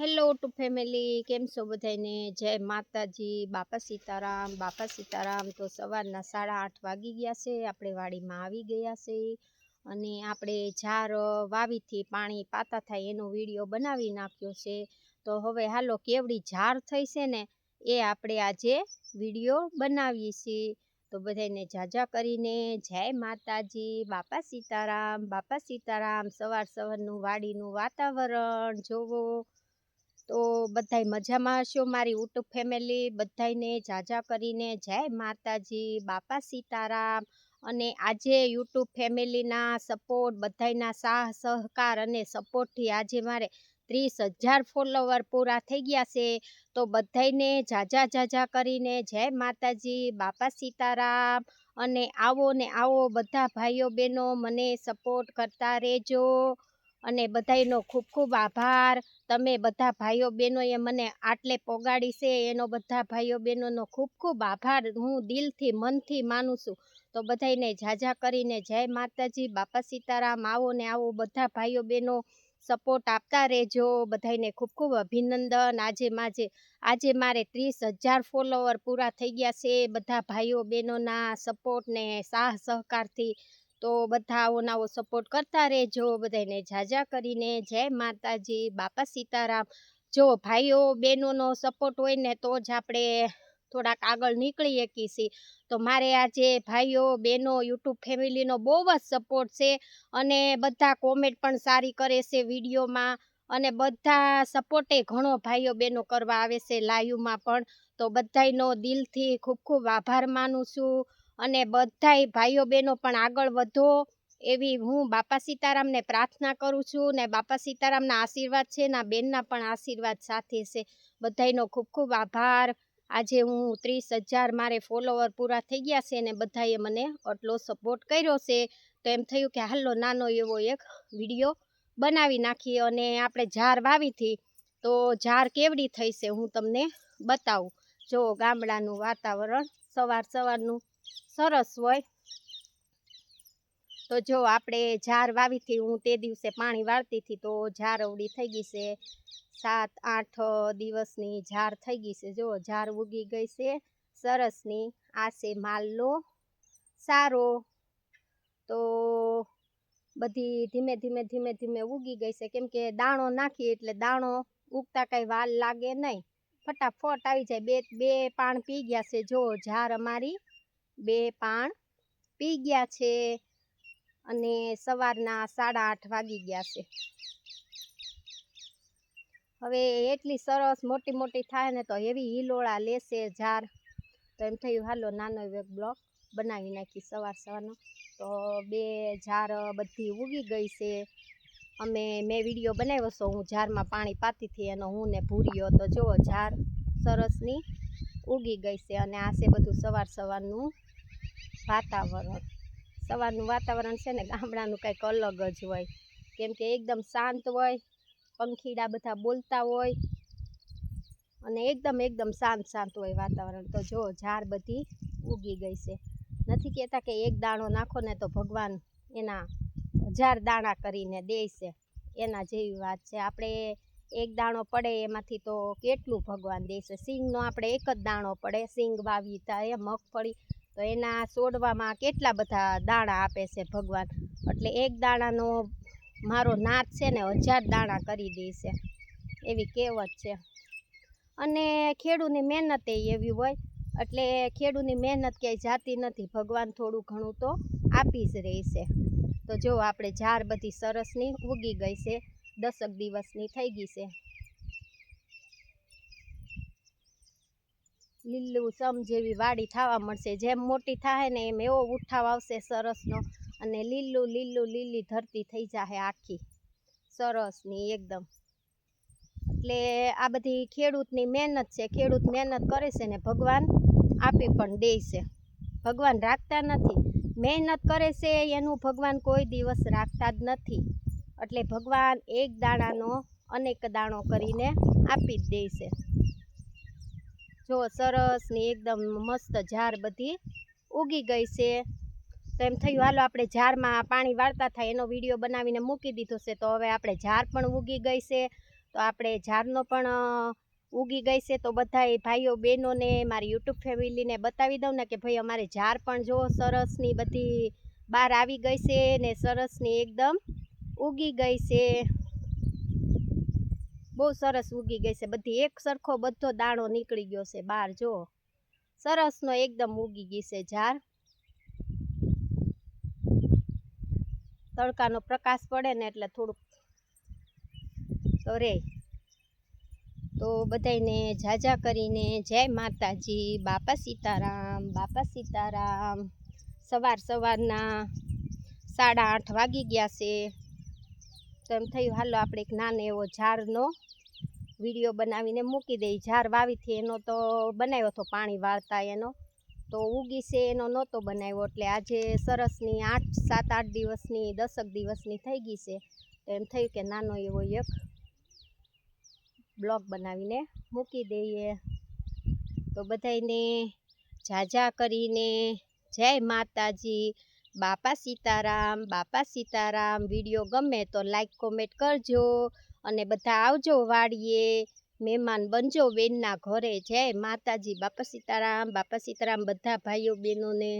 Hello two family કેમ છો બધાને જય માતાજી. બાપા સીતારામ બાપા સીતારામ. તો સવારના સાડા આઠ વાગી ગયા છે. આપણે વાડીમાં આવી ગયા છે અને આપણે ઝાર વાવીથી પાણી પાતા થાય એનો વીડિયો બનાવી નાખ્યો છે. તો હવે હાલો કેવડી ઝાર થઈ છે ને એ આપણે આજે વીડિયો બનાવીએ છીએ. તો બધાને જાજા કરીને જય માતાજી, બાપા સીતારામ બાપા સીતારામ. સવાર સવારનું વાડીનું વાતાવરણ જોવો. તો બધાય મજામાં હશો? મારી યુટ્યુબ ફેમિલી બધાયને જાજા કરીને જય માતાજી, બાપા સીતારામ અને આજે યુટ્યુબ ફેમિલીના સપોર્ટ બધાયના સાહ સહકાર અને સપોર્ટથી આજે મારે ત્રીસ હજાર ફોલોવર પૂરા થઈ ગયા છે. તો બધાયને જાજા જાજા કરીને જય માતાજી, બાપા સીતારામ અને આવો ને આવો બધા ભાઈઓ બહેનો મને સપોર્ટ કરતા રહેજો. અને બધાયનો ખૂબ ખૂબ આભાર. તમે બધા ભાઈઓ બહેનોએ મને આટલે પોગાડી છે, એનો બધા ભાઈઓ બહેનોનો ખૂબ ખૂબ આભાર. હું દિલથી, મનથી માનું છું. તો બધાયને ઝાઝા કરીને જય માતાજી, બાપા સીતારામ, આવો ને આવો. બધા ભાઈઓ બહેનો સપોર્ટ આપતા રહેજો. બધાયને ખૂબ ખૂબ અભિનંદન. આજે માજે, આજે મારે ત્રીસ હજાર ફોલોવર પૂરા થઈ ગયા છે. બધા ભાઈઓ બહેનોના સપોર્ટ ને સાહ સહકારથી તો બધા આવો સપોર્ટ કરતા રહેજો બધાને જાજા કરીને. જય માતાજી, બાપા સીતારામ. જો ભાઈઓ, બહેનોનો સપોર્ટ હોય ને તો જ આપણે થોડાક આગળ નીકળી શકીએ છીએ તો મારે આજે ભાઈઓ, બહેનો, યુટ્યુબ ફેમિલીનો બહુ જ સપોર્ટ છે અને બધા કોમેન્ટ પણ સારી કરે છે વિડીયોમાં. અને બધા સપોર્ટે ઘણો ભાઈઓ, બહેનો કરવા આવે છે લાઈવમાં પણ. તો બધાયનો દિલથી ખૂબ ખૂબ આભાર માનું છું. અને બધાય ભાઈઓ બહેનો પણ આગળ વધો એવી હું બાપા સીતારામને પ્રાર્થના કરું છું ને બાપા સીતારામના આશીર્વાદ છે ના બેનના પણ આશીર્વાદ સાથે છે. બધાયનો ખૂબ ખૂબ આભાર. આજે હું ત્રીસ હજાર મારે ફોલોવર પૂરા થઈ ગયા છે ને બધાએ મને આટલો સપોર્ટ કર્યો છે. તો એમ થયું કે હાલો નાનો એવો એક વીડિયો બનાવી નાખીએ અને આપણે ઝાર વાવીથી તો ઝાર કેવડી થઈ છે હું તમને બતાવું. જો ગામડાનું વાતાવરણ સવાર સવારનું સરસ હોય. તો જો આપણે ઝાર વાવીથી, હું તે દિવસે પાણી વાળતી હતી, તો ઝાર અવડી થઈ ગઈ છે. સાત, આઠ દિવસની ઝાર થઈ ગઈ છે. જો ઝાર ઉગી ગઈ છે, સરસની. આ છે માલનો સારો. તો બધી ધીમે ધીમે ધીમે ધીમે ઉગી ગઈ છે. કેમ કે દાણો નાખી એટલે દાણો ઉગતા કાંઈ વાલ લાગે નહીં. ફટાફટ આવી જાય. બે બે પાણ પી ગયા છે. જો ઝાર અમારી બે પાણ પી ગયા છે અને સવારના સાડા આઠ વાગી ગયા છે. હવે એટલી સરસ મોટી મોટી થાય ને તો એવી હિલોળા લેશે ઝાર. તો એમ થયું, હાલો, નાનો એક બ્લોક બનાવી નાખી સવાર સવારનો. તો બે ઝાર બધી ઉગી ગઈ છે. અમે, મેં વીડિયો બનાવ્યો છો, હું ઝારમાં પાણી પાતી હતી એનો હું ને ભૂર્યો તો જુઓ, ઝાર સરસની ઉગી ગઈ છે અને આ છે બધું સવાર સવારનું વાતાવરણ. સવારનું વાતાવરણ છે ને, ગામડાનું કંઈક અલગ જ હોય. કેમ કે એકદમ શાંત હોય, પંખીડા બધા બોલતા હોય. અને એકદમ એકદમ શાંત શાંત હોય વાતાવરણ. તો જો, ઝાડ બધી ઉગી ગઈ છે. નથી કહેતા કે એક દાણો નાખો ને તો ભગવાન એના હજાર દાણા કરીને દે છે. એના જેવી વાત છે. આપણે એક દાણો પડે એમાંથી તો કેટલું ભગવાન દેશે સિંગનો આપણે એક જ દાણો પડે. સિંગ વાવી થાય મગફળી તો એના છોડવામાં કેટલા બધા દાણા આપે છે ભગવાન? એટલે એક દાણાનો મારો નાથ છે ને, હજાર દાણા કરી દે છે. એવી કહેવત છે. અને ખેડૂની મહેનત એવી હોય, એટલે ખેડૂની મહેનત ક્યાંય જાતી નથી. ભગવાન થોડું ઘણું તો આપી જ રહે છે. તો જો આપણે ઝાર બધી સરસની ઉગી ગઈ છે, દસક દિવસની થઈ ગઈ છે. લીલું સમ જેવી વાડી થવા મળશે. જેમ મોટી થાય ને એમ એવો ઉઠાવ આવશે સરસનો અને લીલું લીલું, લીલી ધરતી થઈ જાહે આખી. સરસની એકદમ. એટલે આ બધી ખેડૂતની મહેનત છે. ખેડૂત મહેનત કરે છે ને ભગવાન આપી પણ દે છે. ભગવાન રાખતા નથી. મહેનત કરે છે એનું ભગવાન કોઈ દિવસ રાખતા જ નથી. એટલે ભગવાન એક દાણાનો અનેક દાણો કરીને આપી જ દે છે. જો સરસ ને એકદમ મસ્ત ઝાર બધી ઉગી ગઈ છે. તો એમ થયું, હાલો, આપણે ઝારમાં પાણી વાળતા થાય. એનો વીડિયો બનાવીને મૂકી દીધો છે. તો હવે આપણે ઝાર પણ ઉગી ગઈ છે. તો આપણે ઝાડનો પણ ઉગી ગઈ છે. તો બધા ભાઈઓ બહેનોને, મારી યુટ્યુબ ફેમિલીને બતાવી દઉં ને કે, ભાઈ, અમારે ઝાર પણ જો સરસની બધી બહાર આવી ગઈ છે ને સરસની એકદમ ઉગી ગઈ છે. બહુ સરસ ઉગી ગઈ છે. બધી એક સરખો બધો દાણો નીકળી ગયો છે બહાર, જો. સરસનો એકદમ ઉગી ગઈ છે ઝાડ તડકાનો પ્રકાશ પડે ને એટલે થોડુંક તો રે તો બધાયને જાજા કરીને જય માતાજી, બાપા સીતારામ બાપા સીતારામ. સવાર સવારના સાડા આઠ વાગી ગયા છે. તો એમ થયું, હાલો, આપણે એક નાનો એવો ઝાડનો વીડિયો બનાવીને મૂકી દઈએ. ઝાડ વાવીથી એનો તો બનાવ્યો હતો, પાણી વાળતા એનો. તો ઉગી છે એનો નહોતો બનાવ્યો, એટલે આજે સરસની આઠ, સાત, આઠ દિવસની, દસક દિવસની થઈ ગઈ છે. તો એમ થયું કે નાનો એવો એક બ્લોગ બનાવીને મૂકી દઈએ. તો બધાયને ઝાઝા કરીને જય માતાજી. બાપા સીતારામ બાપા સીતારામ, વીડિયો ગમે તો લાઈક કોમેન્ટ કરજો અને બધા આવજો વાડીએ. મહેમાન બનજો બેનના ઘરે. જય માતાજી. બાપા સીતારામ બાપા સીતારામ, બધા ભાઈઓ બહેનોને